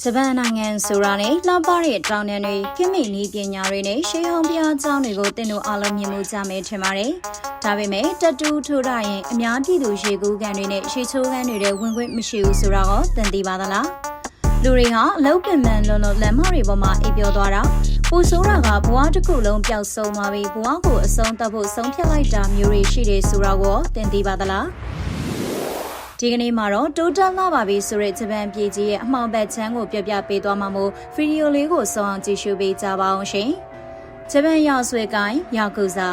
ဂျပန်နိုင်ငံဆိုတာနဲ့လှပတဲ့တောင်တန်းတွေကိမိတ်နည်းပညာတွေနဲ့ရှေးဟောင်းဘုရားကျောင်းတွေကိုတင်တို့အားလုံးမြင်မှုကြမယ်ထင်ပါတယ်။ဒါပေမဲ့တတူးထိုးရရင်အများပြည်သူရေကူးကန်တွေနဲ့ရှေးချိုးကန်တွေတဲ့ဝင်ခွင့်မရှိဘူးဆိုတော့သင်သိပါသလား။လူတွေဟာအလုတ်ပင်ပန်းလွန်လွန်လမ်းမတွေပေါ်မှာအိပ်ပျော်သွားတာပူဆိုးတာကဘဝတစ်ခုလုံးပျောက်ဆုံးသွားပြီးဘဝကိုအဆုံးသတ်ဖို့ဆုံးဖြတ်လိုက်တာမျိုးတွေရှိတယ်ဆိုတော့သင်သိပါသလား။ ဒီကနေ့မှာတော့တိုးတက်လာပါပြီဆိုတဲ့ဂျပန်ပြည်ကြီးရဲ့အမှောင်ဘက်ချမ်းကိုပြပြပေးသွားမှာမို့ဗီဒီယိုလေးကိုစောအောင်ကြည့်ရှုပေးကြပါအောင်ရှင်။ဂျပန်ရောက်ဆွေကိုင်းယာကုဇာ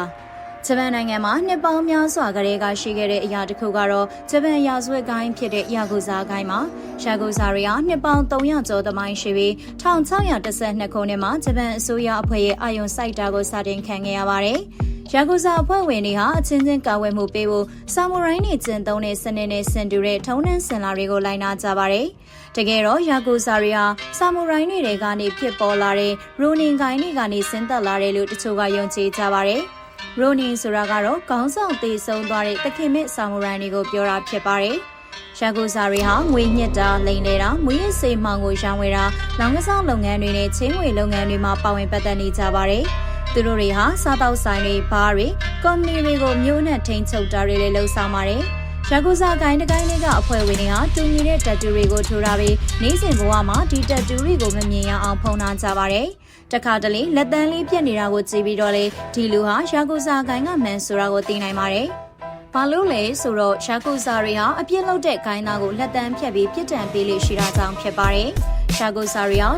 ဂျပန်နိုင်ငံမှာနှစ်ပေါင်းများစွာကလေးကရှိခဲ့တဲ့အရာတစ်ခုကတော့ဂျပန်ရာဇဝတ်ကိုင်းဖြစ်တဲ့ယာကုဇာကိုင်းမှာယာကုဇာတွေဟာနှစ်ပေါင်း300ကျော်သမိုင်းရှိပြီး1612ခုနှစ်မှာဂျပန်အစိုးရအဖွဲ့ရဲ့အာရုံစိုက်တာကိုစတင်ခံခဲ့ရပါတယ်။ ယာကူဇာအဖွဲ့ဝင်တွေဟာအချင်းချင်းကာဝယ်မှုပေးဖို့ဆာမူရိုင်းတွေကျင့်သုံးတဲ့စနစ်နဲ့ဆင်တူတဲ့ထုံးနှံစင်လာတွေကိုလိုက်နာကြပါတယ်။တကယ်တော့ယာကူဇာတွေဟာဆာမူရိုင်းတွေကနေဖြစ်ပေါ်လာတဲ့ရိုနင်ဂိုင်းတွေကနေဆင်းသက်လာတယ်လို့တချို့ကယုံကြည်ကြပါတယ်။ရိုနင်ဆိုတာကတော့ခေါင်းဆောင်သေဆုံးသွားတဲ့တခင်မစ်ဆာမူရိုင်းတွေကိုပြောတာဖြစ်ပါတယ်။ရှာကိုစာတွေဟာငွေညစ်တာလိမ်နေတာမွေးရစေးမှောင်ကိုရောင်းဝယ်တာလောင်ကစားလုပ်ငန်းတွေနဲ့ချင်းငွေလုပ်ငန်းတွေမှာပါဝင်ပတ်သက်နေကြပါတယ်။ သူတို့တွေဟာစားတောက်ဆိုင်တွေဘားတွေကော်မတီတွေကိုမျိုးနဲ့ထိန်းချုပ်တာတွေလည်းလှုပ်ဆောင်ပါတယ်။ရာကူဇာကိုင်းတကိုင်းတွေကအဖွဲ့ဝင်တွေဟာတူညီတဲ့တက်တူတွေကိုထိုးထားပြီးနေ့စဉ်ဘဝမှာဒီတက်တူတွေကိုမမြင်ရအောင်ဖုံးထားကြပါတယ်။တခါတလေလက်တန်းလေးပြက်နေတာကိုကြည့်ပြီးတော့လေဒီလူဟာရာကူဇာကိုင်းကမှန်ဆိုတာကိုသိနိုင်ပါတယ်။ဘာလို့လဲဆိုတော့ရှာကူစာတွေဟာအပြစ်လုပ်တဲ့ဂိုင်းသားကိုလက်တန်းဖြတ်ပြီးပြစ်ဒဏ်ပေးလို့ရှိတာကြောင့်ဖြစ်ပါတယ်။ ရှာကိုစာရီယာ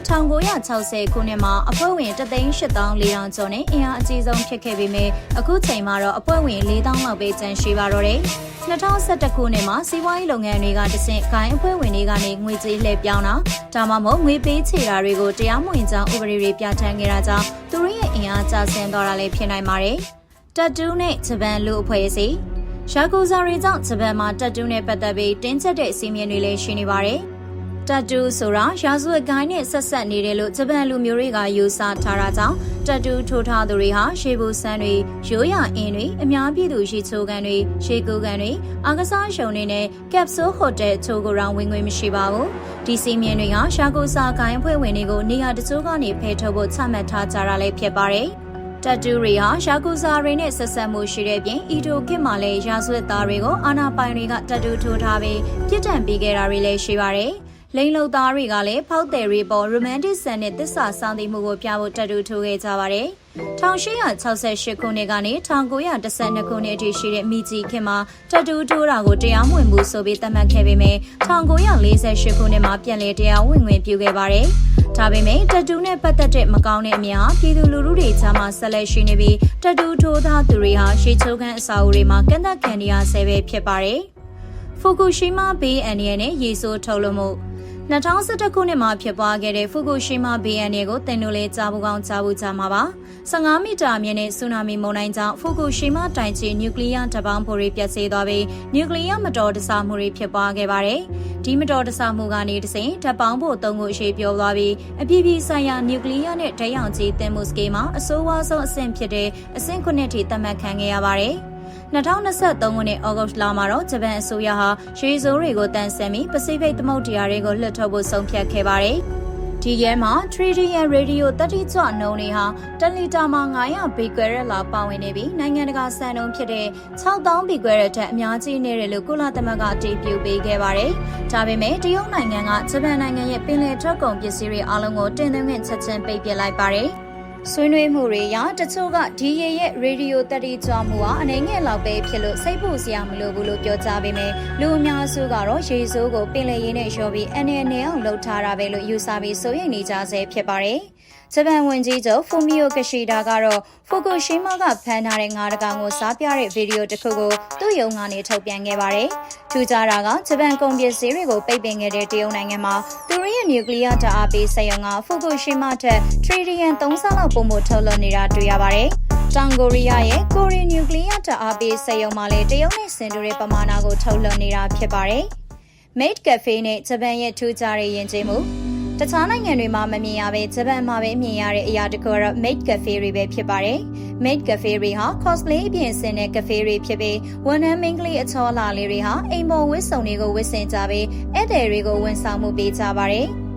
1960ခုနှစ်မှာအဖွဲ့ဝင်3,8400ကျော်နဲ့အင်အားအကြီးဆုံးဖြစ်ခဲ့ပေမဲ့အခုချိန်မှာတော့အဖွဲ့ဝင်4,000လောက်ပဲကျန်ရှိပါတော့တယ်။2011ခုနှစ်မှာစီးပွားရေးလုပ်ငန်းတွေကတဆင့်ဂိုင်းအဖွဲ့ဝင်တွေကနေငွေကြေးလှည့်ပြောင်းတာဒါမှမဟုတ်ငွေပေးချေတာတွေကိုတရားမဝင်ကြောင်းဥပဒေတွေပြဋ္ဌာန်းခဲ့တာကြောင့်သူတို့ရဲ့အင်အားကျဆင်းသွားတာလည်းဖြစ်နိုင်ပါတယ်။တက်တူးနဲ့ဂျပန်လူအဖွဲ့အစည်းရှာကူဇာရီကြောင့်ဂျပန်မှာတက်တူးနဲ့ပတ်သက်ပြီးတင်းကျပ်တဲ့စီမင်းတွေလည်းရှိနေပါတယ်။ တတူဆိုတာရာဇဝတ်ကိုင်းနဲ့ဆက်ဆက်နေတယ်လို့ဂျပန်လူမျိုးတွေကယူဆထားတာကြောင့်တတူထိုးထားသူတွေဟာရှေးဘူဆန်းတွေရိုးရာအင်းတွေအများပြည်သူရှိချိုးကန်တွေရှေးကူကန်တွေအာကစားရှုံတွေနဲ့ကက်ပဆိုဟိုတယ်ချိုးကိုရောင်းဝင်ငွေမရှိပါဘူးဒီစီမင်းတွေဟာရှာကိုစာကိုင်းဖွဲ့ဝင်တွေကိုနေရာတချို့ကနေဖယ်ထုတ်ဖို့ချမှတ်ထားကြတာလည်းဖြစ်ပါတယ်တတူရီဟာယာကူဇာတွေနဲ့ဆက်ဆက်မှုရှိတဲ့ပြင်အီတိုကစ်မှာလည်းရာဇဝတ်သားတွေကိုအာနာပိုင်တွေကတတူထိုးထားပြီးပြစ်ဒဏ်ပေးခဲ့တာတွေလည်းရှိပါတယ်။ လိန်လုံသားတွေကလည်းဖောက်တယ်ရီပေါ်ရိုမန်တစ်ဆန်နဲ့တစ္ဆာဆောင်တည်မှုကိုပြဖို့တတူထိုးခဲ့ကြပါတယ်။1868ခုနှစ်ကနေ1912ခုနှစ်အထိရှိတဲ့မိကြီးခင်မှာတတူထိုးတာကိုတရားမဝင်ဘူးဆိုပြီးသတ်မှတ်ခဲ့ပေမဲ့1948ခုနှစ်မှာပြန်လည်တရားဝင်ဝင်ပြုခဲ့ပါတယ်။ဒါပေမဲ့တတူနဲ့ပတ်သက်တဲ့မကောင်းတဲ့အမြင်ဟာပြည်သူလူထုတွေကြားမှာဆက်လက်ရှိနေပြီးတတူထိုးသားသူတွေဟာရှေးချိုးခန်းအစာအုပ်တွေမှာကန့်သက်ခံနေရဆဲပဲဖြစ်ပါတယ်။ဖူကူရှီမာဘေးအန်ရီနဲ့ရေဆိုးထုတ်လို့မှု 2011ခုနှစ်မှာဖြစ်ပွားခဲ့တဲ့ဖူကူရှီမာဘေးအန္တရာယ်ကိုတင်လို့လေးကြားဖို့ကောင်းကြားဖို့ကြားမှာပါ15မီတာမြင့်တဲ့ဆူနာမီမုန်တိုင်းကြောင့်ဖူကူရှီမာတိုင်ချီနျူကလ িয়ার တပေါင်းဖိုတွေပျက်စီးသွားပြီးနျူကလ িয়ার မတော်တဆမှုတွေဖြစ်ပွားခဲ့ပါတယ်ဒီမတော်တဆမှုကနေတစဉ်ဓပေါင်းဖို့သုံးခုအရှိပြောသွားပြီးအပြည့်ပြည့်ဆိုင်ရာနျူကလ িয়ার နဲ့ဓာတ်ရောင်ခြည်တင်မှုစကေးမှာအဆိုးဝါးဆုံးအဆင့်ဖြစ်တဲ့အဆင့်9ထိသတ်မှတ်ခံခဲ့ရပါတယ် 2023ခုနှစ်ဩဂုတ်လမှာတော့ဂျပန်အစိုးရဟာရွှေစိုးတွေကိုတန်ဆန်ပြီးပစိဖိတ်သမုဒ္ဒရာတွေကိုလွှတ်ထုတ်ဖို့ဆုံးဖြတ်ခဲ့ပါတယ်။ဒီရဲမှာ 3D ရရေဒီယိုတတိကျနှုံတွေဟာတလီတာမှာ900ဘီကွယ်ရက်လောက်ပါဝင်နေပြီးနိုင်ငံတကာစံနှုန်းဖြစ်တဲ့6000ဘီကွယ်ရက်ထက်အများကြီးနေတယ်လို့ကုလသမဂ္ဂအတည်ပြုပေးခဲ့ပါတယ်။ဒါပေမဲ့တရုတ်နိုင်ငံကဂျပန်နိုင်ငံရဲ့ပင်လယ်ထွက်ကုန်ပစ္စည်းတွေအလုံးကိုတင်သွင်းခွင့်ချက်ချင်းပိတ်ပစ်လိုက်ပါတယ်။ ဆွေးနွေးမှုတွေရတချို့ကဒီရေရဲ့ရေဒီယိုတက်တီကြွမှုဟာအနေငယ်လောက်ပဲဖြစ်လို့စိတ်ပူစရာမလိုဘူးလို့ပြောကြပေမဲ့လူအများစုကတော့ရေစိုးကိုပင်လယ်ရင်းနဲ့ရောပြီးအနေနဲ့အောင်လှုပ်ထားတာပဲလို့ယူဆပြီးစိုးရိမ်နေကြဆဲဖြစ်ပါတယ်။ဂျပန်ဝန်ကြီးချုပ်ဖူမီယိုကရှိဒါကတော့ဖူကူရှီမာကဖမ်းထားတဲ့ငါးတကောင်ကိုစားပြတဲ့ဗီဒီယိုတစ်ခုကိုသူ့ရုံကနေထုတ်ပြန်ခဲ့ပါတယ်။ထူးခြားတာကဂျပန်ကုန်ပစ္စည်းတွေကိုပိတ်ပင်ခဲ့တဲ့တရုတ်နိုင်ငံမှာသူတို့ရဲ့နျူကလ িয়ার ဓာတ်အားပေးစက်ရုံကဖူကူရှီမာထက်ထရီလီယံ3ဆလောက်ပုံမှုထုတ်လုပ်နေတာတွေ့ရပါတယ်။တောင်ကိုရီးယားရဲ့ကိုရီနျူကလ িয়ার ဓာတ်အားပေးစက်ရုံမှာလည်းတရုတ်နဲ့ဆင်တူတဲ့ပမာဏကိုထုတ်လုပ်နေတာဖြစ်ပါတယ်။ Made Cafe နဲ့ဂျပန်ရဲ့ထူးခြားတဲ့ယဉ်ကျေးမှုတခြားနိုင်ငံတွေမှာမမြင်ရပဲဂျပန်မှာပဲမြင်ရတဲ့အရာတခုကတော့ Made Cafe တွေပဲဖြစ်ပါတယ်။ Made Cafe တွေဟာ cosplay အပြင်ဆင်တဲ့ cafe တွေဖြစ်ပြီးဝန်ထမ်းမိန်းကလေးအချောလာလေးတွေဟာအိမ်ပေါ်ဝတ်စုံတွေကိုဝတ်ဆင်ကြပြီးဧည့်သည်တွေကိုဝန်ဆောင်မှုပေးကြပါတယ်။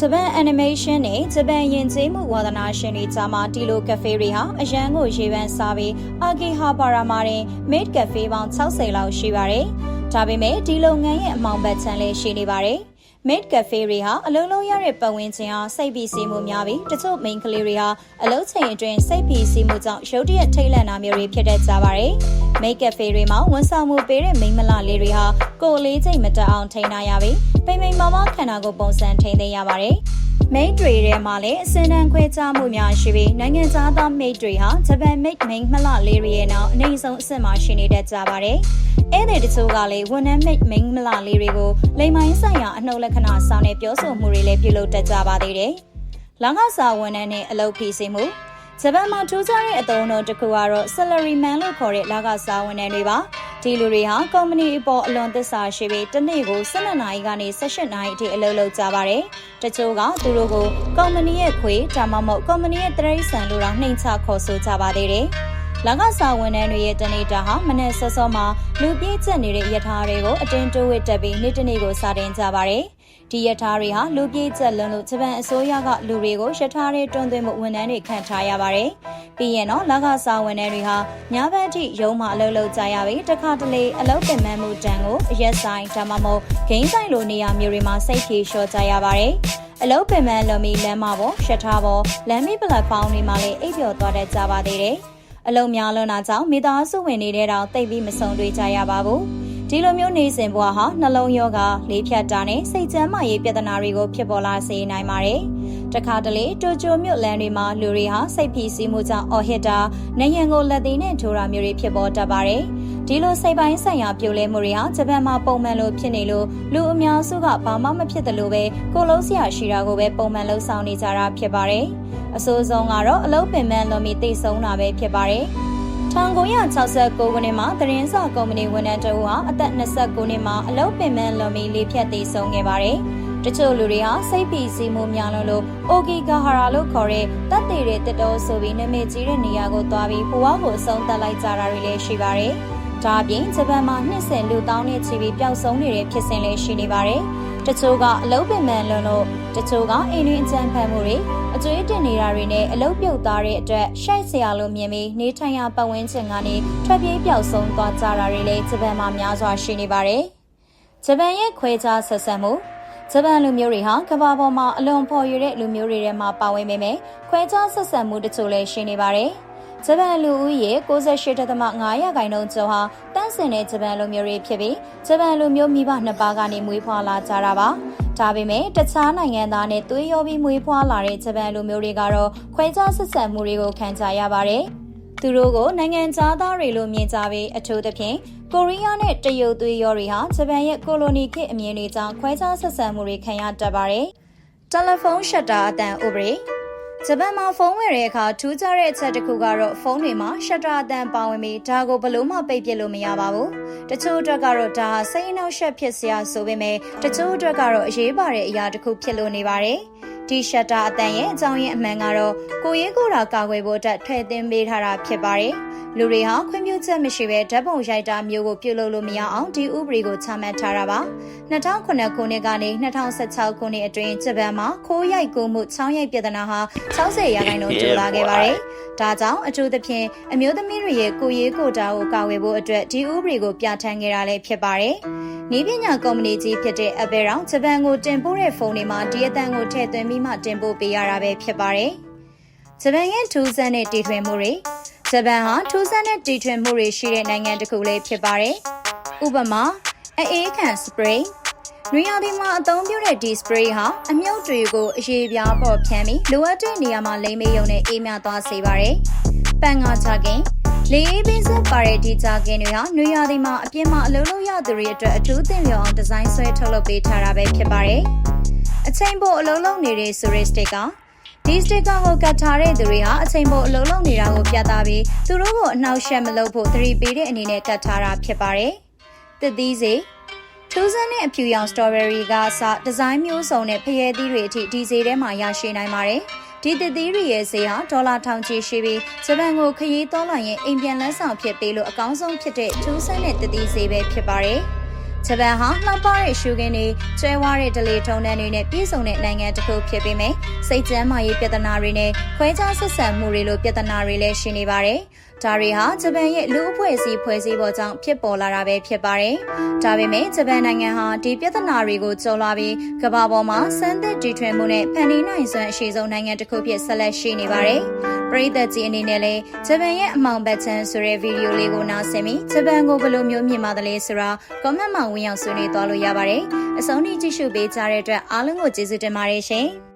ဂျပန် animation နဲ့ဂျပန်ယဉ်ကျေးမှုဝါသနာရှင်တွေကြားမှာဒီလိုကဖေးတွေဟာအရန်ကိုရေပန်းစားပြီးအာဂီဟာပါရာမာတွင် made cafe ပေါင်း60လောက်ရှိပါတယ်။ဒါပေမဲ့ဒီလုပ်ငန်းရဲ့အမောင်ဘက်ချမ်းလည်းရှိနေပါတယ်။ made cafe တွေဟာအလုံးလုံးရတဲ့ပတ်ဝန်းကျင်ဟာစိတ်ပီစီမှုများပြီးတချို့ main ကလေးတွေဟာအလုံးချိန်အတွင်းစိတ်ပီစီမှုကြောင့်ရုတ်တရက်ထိတ်လန့်တာမျိုးတွေဖြစ်တတ်ကြပါတယ်။ made cafe တွေမှာဝန်ဆောင်မှုပေးတဲ့မိန်းမလလေးတွေဟာကိုယ်လေးချိန်မတက်အောင်ထိန်းထားရပြီးပိမ့်ပိမ့်မမခန္ဓာကိုယ်ပုံစံထိန်းသိမ်းရပါတယ်။ မိတ်တွေထဲမှာလည်းအစင်းတန်းခွဲခြားမှုများရှိပြီးနိုင်ငံခြားသားမိတ်တွေဟာဂျပန်မိတ်မိန်မလလေးတွေရဲ့နောက်အနေဆုံးအဆင့်မှာရှိနေတတ်ကြပါတယ်။အဲ့ဒီတချို့ကလည်းဝန်ထမ်းမိတ်မိန်မလလေးတွေကိုလိမ်မိုင်းဆိုင်ရာအနှုတ်လက္ခဏာဆောင်တဲ့ပြောဆိုမှုတွေလည်းပြုလုပ်တတ်ကြပါသေးတယ်။လငါစာဝန်ထမ်းနဲ့အလုပ်ဖိစီမှု ဂျပန်မှာထူးခြားတဲ့အသုံးအနှုန်းတစ်ခုကတော့ salary man လို့ခေါ်တဲ့လကစားဝန်ထမ်းတွေပါဒီလူတွေဟာကုမ္ပဏီအပေါ်အလွန်သစ္စာရှိပြီးတစ်နေ့ကို12နာရီကနေ18နာရီအထိအလုပ်လုပ်ကြပါတယ်တချို့ကသူတို့ကိုကုမ္ပဏီရဲ့ခွေဒါမှမဟုတ်ကုမ္ပဏီရဲ့တရိษံလို့တော့နှိမ်ချခေါ်ဆိုကြပါသေးတယ်လကစားဝန်ထမ်းတွေရဲ့တနေတာဟာမနေ့စောစောမှာလူပြေးကျက်နေတဲ့ရထားတွေကိုအတင်းတိုးဝစ်တက်ပြီးနေ့တစ်နေ့ကိုစာတင်ကြပါတယ်။ ဒီရထားတွေဟာလူပြေးကျက်လွန်လို့ဂျပန်အစိုးရကလူတွေကိုရထားတွေတွန်းသွင်းမှုဝန်ထမ်းတွေခံထားရပါတယ်။ပြီးရင်တော့လကစားဝန်ထမ်းတွေဟာညဘက်အထိရုံးမှအလုပ်လုပ်ကြရပြီးတခါတလေအလုပ်ပင်ပန်းမှုတန်ကိုအရက်ဆိုင်ဒါမှမဟုတ်ဂိမ်းဆိုင်လိုနေရာမျိုးတွေမှာစိတ်ဖြေလျှော့ကြရပါတယ်။အလုပ်ပင်ပန်းလွန်ပြီးလမ်းမပေါ်ရထားပေါ်လမ်းမီပလက်ဖောင်းတွေမှာလည်းအိပ်ပျော်သွားတတ်ကြပါသေးတယ်။အလုံးများလွန်းတာကြောင့်မိသားစုဝင်နေတဲ့တောင်တိတ်ပြီးမဆုံတွေ့ကြရပါဘူး။ ဒီလိုမျိုးနေစဉ်ဘဝဟာနှလုံးရောဂါလေးဖြတ်တာနဲ့စိတ်ကျန်းမာရေးပြဿနာတွေကိုဖြစ်ပေါ်လာစေနိုင်ပါတယ်။တခါတလေတိုကျိုမြို့လမ်းတွေမှာလူတွေဟာစိတ်ဖိစီးမှုကြောင့်အော်ဟစ်တာနေရန်ကိုလက်သေးနဲ့ထိုးတာမျိုးတွေဖြစ်ပေါ်တတ်ပါတယ်။ဒီလိုစိတ်ပိုင်းဆိုင်ရာပြိုလဲမှုတွေဟာဂျပန်မှာပုံမှန်လိုဖြစ်နေလို့လူအများစုကဘာမှမဖြစ်တယ်လို့ပဲကိုလုံးစရာရှိတာကိုပဲပုံမှန်လှုပ်ဆောင်နေကြတာဖြစ်ပါတယ်။အဆိုးဆုံးကတော့အလုပ်ပင်ပန်းလွန်ပြီးတိတ်ဆုံးတာပဲဖြစ်ပါတယ်။ 1969ခုနှစ်မှာသတင်းစာကုမ္ပဏီဝန်ထမ်းတဦးဟာအသက်29နှစ်မှာအလုပ်ပင်ပန်းလွန်ပြီးလေးဖြတ်သေးဆုံးခဲ့ပါတယ်။တချို့လူတွေဟာစိတ်ပီစီမှုများလွန်းလို့အိုဂီဂါဟာရာလို့ခေါ်တဲ့တပ်သေးတဲ့တက်တော်ဆိုပြီးနာမည်ကြီးတဲ့နေရာကိုသွားပြီးဘဝကိုအဆုံးသတ်လိုက်ကြတာတွေလည်းရှိပါတယ်။ဒါအပြင်ဂျပန်မှာနှစ်စဉ်လူတောင်းနဲ့ချီပြီးပျောက်ဆုံးနေတဲ့ဖြစ်စဉ်လည်းရှိနေပါတယ်။ တချို့ကအလုတ်ပင်ပန်းလွန်လို့တချို့ကအိမ်တွင်အကြမ်းဖက်မှုတွေအကျွေးတင်နေတာတွေနဲ့အလုတ်ပြုတ်သားတဲ့အတွက်ရှိုက်ဆရာလိုမြင်ပြီးနေထိုင်ရာပတ်ဝန်းကျင်ကနေထွက်ပြေးပျောက်ဆုံးသွားကြတာတွေလည်းဂျပန်မှာများစွာရှိနေပါတယ်။ဂျပန်ရဲ့ခွဲခြားဆက်ဆက်မှုဂျပန်လူမျိုးတွေဟာကမ္ဘာပေါ်မှာအလွန်ဖော်ရတဲ့လူမျိုးတွေထဲမှာပါဝင်ပေမဲ့ခွဲခြားဆက်ဆံမှုတချို့လည်းရှိနေပါတယ်။ဂျပန်လူဦးရေ68.5ရာခိုင်နှုန်းကျော်ဟာတ န်းစင်တဲ့ဂျပန်လူမျိုးတွေဖြစ်ပြီးဂျပန်လူမျိုးမိဘနှစ်ပါးကနေမွေးဖွားလာကြတာပါ။ဒါပေမဲ့တခြားနိုင်ငံသားနဲ့သွေးရောပြီးမွေးဖွားလာတဲ့ဂျပန်လူမျိုးတွေကတော့ခွဲခြားဆက်ဆံမှုတွေကိုခံကြရပါတယ်။သူတို့ကိုနိုင်ငံသားတွေလို့မြင်ကြပြီးအထူးသဖြင့်ကိုရီးယားနဲ့တရုတ်သွေးရောတွေဟာဂျပန်ရဲ့ကိုလိုနီခေတ်အမြင်တွေကြောင့်ခွဲခြားဆက်ဆံမှုတွေခံရတတ်ပါတယ်။တယ်လီဖုန်းရှက်တာအတန်ဥပဒေ ဂျပန်မှာဖုန်းဝယ်တဲ့အခါထူးခြားတဲ့အချက်တစ်ခုကတော့ဖုန်းတွေမှာရှက်တာအတန်ပါဝင်ပြီးဒါကိုဘလို့မှပိတ်ပစ်လို့မရပါဘူး။တချို့အတွက်ကတော့ဒါဟာစိတ်အနှောက်အယှက်ဖြစ်စရာဆိုပေမဲ့တချို့အတွက်ကတော့အရေးပါတဲ့အရာတစ်ခုဖြစ်လို့နေပါတယ်။ ဒီရှက်တာအတန်ရဲ့အကြောင်းရင်းအမှန်ကတော့ကိုရေးကိုယ်တာကာကွယ်ဖို့အတွက်ထည့်သွင်းပေးထားတာဖြစ်ပါတယ်။လူတွေဟာခွင့်ပြုချက်မရှိဘဲဓာတ်ပုံရိုက်တာမျိုးကိုပြုလုပ်လို့မရအောင်ဒီဥပဒေကိုချမှတ်ထားတာပါ2009ခုနှစ်ကနေ2016ခုနှစ်အတွင်းဂျပန်မှာခိုးရိုက်ကူးမှုချောင်းရိုက်ပြဿနာဟာ60ရာခိုင်နှုန်းတိုးလာခဲ့ပါတယ်ဒါကြောင့်အထူးသဖြင့်အမျိုးသမီးတွေရဲ့ကိုရေးကိုတာကိုကာဝယ်ဖို့အတွက်ဒီဥပဒေကိုပြဋ္ဌာန်းခဲ့တာလည်းဖြစ်ပါတယ်။ဤပညာကုမ္ပဏီကြီးဖြစ်တဲ့ Apple ရောဂျပန်ကိုတင်ပို့တဲ့ဖုန်းတွေမှာဒီအတန်ကိုထည့်သွင်းပြီးမှတင်ပို့ပေးရတာပဲဖြစ်ပါတယ်။ဂျပန်ရဲ့ထူးဆန်းတဲ့တည်ထွင်မှုတွေဂျပန်ဟာထူးဆန်းတဲ့တည်ထွင်မှုတွေရှိတဲ့နိုင်ငံတစ်ခုလေးဖြစ်ပါတယ်။ဥပမာအေးခံစပရိတ်နွေရာသီမှာအသုံးပြုတဲ့ဒီစပရိတ်ဟာအမြုပ်တွေကိုအရေးပြားပေါ်ဖြန်းပြီးလိုအပ်တဲ့နေရာမှာလိမ့်မေးရုံနဲ့အေးမြသွားစေပါတယ်။ပန်ငါချကင်လေအေးပင်စပါရဒီချကင်တွေဟာနွေရာသီမှာအပြင်းမှာအလုံးလုံးရသူတွေအတွက်အထူးသင့်လျော်အောင်ဒီဇိုင်းဆွဲထုတ်လုပ်ပေးထားတာပဲဖြစ်ပါတယ်။ အချိန်ပိုအလုံးလုံးနေတဲ့ဆိုရစ်စတစ်ကဒီစတစ်ကာကိုကတ်ထားတဲ့သူတွေဟာအချိန်ပိုအလုံးလုံးနေတာကိုပြသပြီးသူတို့ကိုအနှောက်အယှက်မလုပ်ဖို့သတိပေးတဲ့အနေနဲ့ကတ်ထားတာဖြစ်ပါတယ်။တစ်သီးစီထူးဆန်းတဲ့အဖြူရောင်စတော်ဘယ်ရီကစဒီဇိုင်းမျိုးစုံနဲ့ဖရဲသီးတွေအထိဒီဈေးထဲမှာရရှိနိုင်ပါတယ်။ဒီသစ်သီးတွေရဲ့ဈေးဟာဒေါ်လာထောင်ချီရှိပြီးဂျပန်ကိုခရီးသွားလာရင်အိမ်ပြန်လန်းဆောင်ဖြစ်ပေးလို့အကောင်းဆုံးဖြစ်တဲ့ထူးဆန်းတဲ့သစ်သီးဈေးပဲဖြစ်ပါတယ်။ ဂျပန်ဟာလှပတဲ့ရှုခင်းတွေကျွဲဝါးတဲ့ဒလေထုံတန်းတွေနဲ့ပြည်စုံတဲ့နိုင်ငံတစ်ခုဖြစ်ပေမဲ့စိတ်ကျန်းမာရေးပြဿနာတွေနဲ့ခွဲခြားဆက်ဆံမှုတွေလိုပြဿနာတွေလည်းရှိနေပါတယ်။ဒါတွေဟာဂျပန်ရဲ့လူအဖွဲ့အစည်းဖွဲ့စည်းပေါ်ကြောင့်ဖြစ်ပေါ်လာတာပဲဖြစ်ပါတယ်။ဒါပေမဲ့ဂျပန်နိုင်ငံဟာဒီပြဿနာတွေကိုကျော်လွှားပြီးကမ္ဘာပေါ်မှာစမ်းသစ်တီထွင်မှုနဲ့ဖန်တီးနိုင်စွမ်းအရှိဆုံးနိုင်ငံတစ်ခုဖြစ်ဆက်လက်ရှိနေပါတယ်။ပရိသတ်ကြီးအနေနဲ့လည်းဂျပန်ရဲ့အမောင်ဘတ်ချန်ဆိုတဲ့ဗီဒီယိုလေးကိုနားဆင်ပြီးဂျပန်ကိုဘယ်လိုမျိုးမြင်ပါတယ်လဲဆိုတာ comment မှာဝင်ရောက်ဆွေးနွေးသွားလို့ရပါတယ်။အဆုံးထိကြည့်ရှုပေးကြတဲ့အတွက်အားလုံးကိုကျေးဇူးတင်ပါတယ်ရှင်။